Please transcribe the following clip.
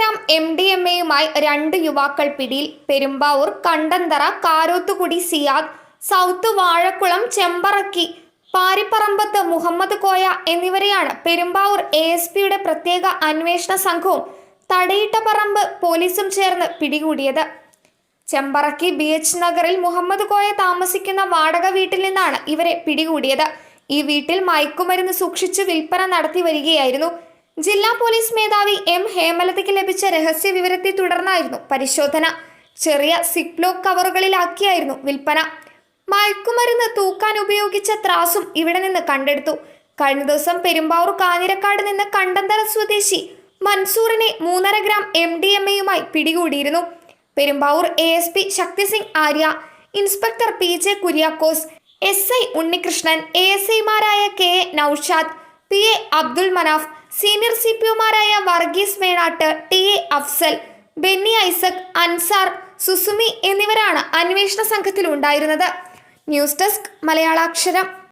Gram M D M എയുമായി രണ്ട് യുവാക്കൾ പിടിയിൽ പെരുമ്പാവൂർ കണ്ടന്തറ കാരോത്തുകുടി സിയാദ് സൗത്ത് വാഴക്കുളം ചെമ്പറക്കി പാരിപ്പറമ്പത്ത് മുഹമ്മദ് കോയ എന്നിവരെയാണ് പെരുമ്പാവൂർ എ എസ് പിയുടെ പ്രത്യേക അന്വേഷണ സംഘവും തടയിട്ട പറമ്പ് പോലീസും ചേർന്ന് പിടികൂടിയത്. ചെമ്പറക്കി ബി എച്ച് നഗറിൽ മുഹമ്മദ് കോയ താമസിക്കുന്ന വാടക വീട്ടിൽ നിന്നാണ് ഇവരെ പിടികൂടിയത്. ഈ വീട്ടിൽ മയക്കുമരുന്ന് സൂക്ഷിച്ച് വിൽപ്പന നടത്തി വരികയായിരുന്നു ജില്ലാ പോലീസ് മേധാവി എം ഹേമലതയ്ക്ക് ലഭിച്ച രഹസ്യ വിവരത്തെ തുടർന്നായിരുന്നു പരിശോധന. ചെറിയ സിപ്ലോക്ക് കവറുകളിലാക്കിയായിരുന്നു വിൽപ്പന. മയക്കുമരുന്ന് തൂക്കാൻ ഉപയോഗിച്ച ത്രാസും ഇവിടെ നിന്ന് കണ്ടെടുത്തു. കഴിഞ്ഞ ദിവസം പെരുമ്പാവൂർ കാഞ്ഞിരക്കാട് നിന്ന് കണ്ടന്തര സ്വദേശി മൻസൂറിനെ മൂന്നര ഗ്രാം എം ഡി എം എയുമായി പിടികൂടിയിരുന്നു. Perumbavoor A S P Shaktisingh Arya inspector P J Kuriakose S I Unnikrishnan A S ഐമാരായ K A Noushad P A Abdul Manaf senior C P ഒമാരായ Varghese Menatt T A Afsal Benny Isaac Ansar Susumi എന്നിവരാണ് അന്വേഷണ സംഘത്തിൽ ഉണ്ടായിരുന്നത് news desk മലയാളാക്ഷരം